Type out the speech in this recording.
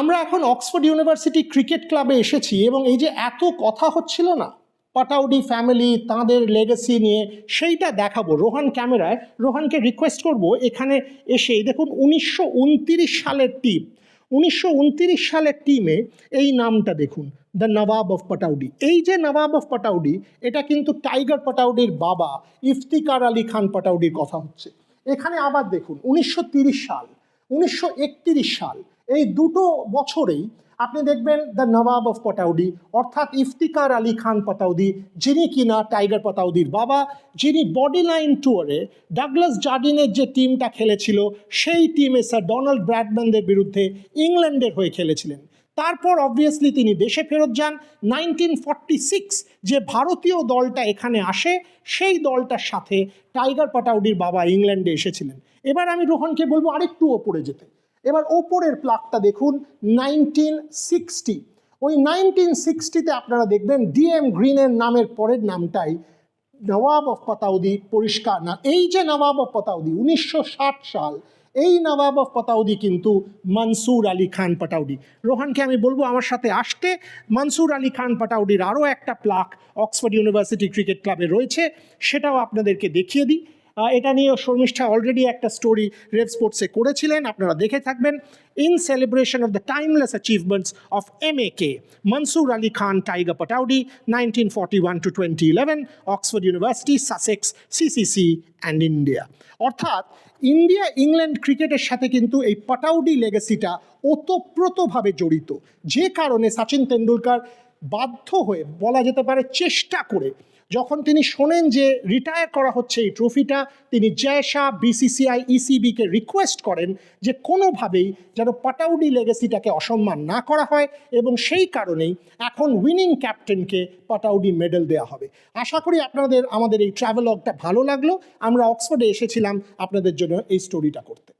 আমরা এখন Oxford university cricket ক্লাবে এসেছি এবং এই যে এত কথা হচ্ছিল না, পাটাউডি ফ্যামিলি তাঁদের লেগেসি নিয়ে, সেইটা দেখাবো রোহান ক্যামেরায়। রোহানকে রিকোয়েস্ট করব এখানে এসে দেখুন, উনিশশো সালের টিম উনিশশো সালের টিমে এই নামটা দেখুন দ্য নবাব অফ পাটাউডি এই যে নবাব অফ পাটাউডি এটা কিন্তু টাইগার পাটাউডির বাবা, ইফতিকার আলী খান পাটাউডির কথা হচ্ছে। এখানে আবার দেখুন, উনিশশো সাল, উনিশশো একত্রিশ সাল এই দুটো বছরেই আপনি দেখবেন দ্য নবাব অফ পটাউডি অর্থাৎ ইফতিকার আলী খান পটাউদি যিনি কিনা টাইগার পটাউদির বাবা, যিনি বডি লাইন ট্যুরে ডাগলাস জার্ডিনের যে টিমটা খেলেছিল, সেই টিমে স্যার ডোনাল্ড ব্র্যাডম্যানদের বিরুদ্ধে ইংল্যান্ডের হয়ে খেলেছিলেন। তারপর অবভিয়াসলি তিনি দেশে ফেরত যান। নাইনটিন যে ভারতীয় দলটা এখানে আসে, সেই দলটার সাথে টাইগার পাটাউডির বাবা ইংল্যান্ডে এসেছিলেন। এবার আমি রোহনকে বলব আরেকটু ওপরে যেতে। এবার ওপরের প্লাকটা দেখুন নাইনটিন সিক্সটি ওই নাইনটিন সিক্সটিতে আপনারা দেখবেন ডিএম গ্রিনের নামের পরের নামটাই নবাব অফ পাতাউদি পরিষ্কার না। এই যে নবাব অফ পাতাউদি, উনিশশো সাল, এই নবাব অফ পাতাউদি কিন্তু মনসুর আলী খান পাটাউডি। রোহানকে আমি বলব আমার সাথে আসতে, মনসুর আলী খান পাটাউডির আরও একটা প্লাক অক্সফোর্ড ইউনিভার্সিটি ক্রিকেট ক্লাবে রয়েছে, সেটাও আপনাদেরকে দেখিয়ে দিই। এটা নিয়েও শর্মিষ্ঠা অলরেডি একটা স্টোরি রেভ স্পোর্টসে করেছিলেন। আপনারা দেখে থাকবেন। In celebration of the timeless achievements of M A K Mansoor Ali Khan Tiger Pataudi nineteen forty one to twenty eleven Oxford University Sussex CCC and India অর্থাৎ ইন্ডিয়া ইংল্যান্ড ক্রিকেটের সাথে কিন্তু এই পাটাউডি লেগেসিটা ওতপ্রোতভাবে জড়িত। যে কারণে সচিন তেন্ডুলকার বাধ্য হয়ে, বলা যেতে পারে চেষ্টা করে, যখন তিনি শোনেন যে রিটায়ার করা হচ্ছে এই ট্রফিটা তিনি জয়শাহ বিসিসিআই ইসিবিকে রিকোয়েস্ট করেন যে কোনোভাবেই যেন পাটাউডি লেগেসিটাকে অসম্মান না করা হয় এবং সেই কারণেই এখন উইনিং ক্যাপ্টেনকে পাটাউডি মেডেল দেওয়া হবে। আশা করি আপনাদের, আমাদের এই ট্রাভেলগটা ভালো লাগল। আমরা অক্সফোর্ডে এসেছিলাম আপনাদের জন্য এই স্টোরিটা করতে।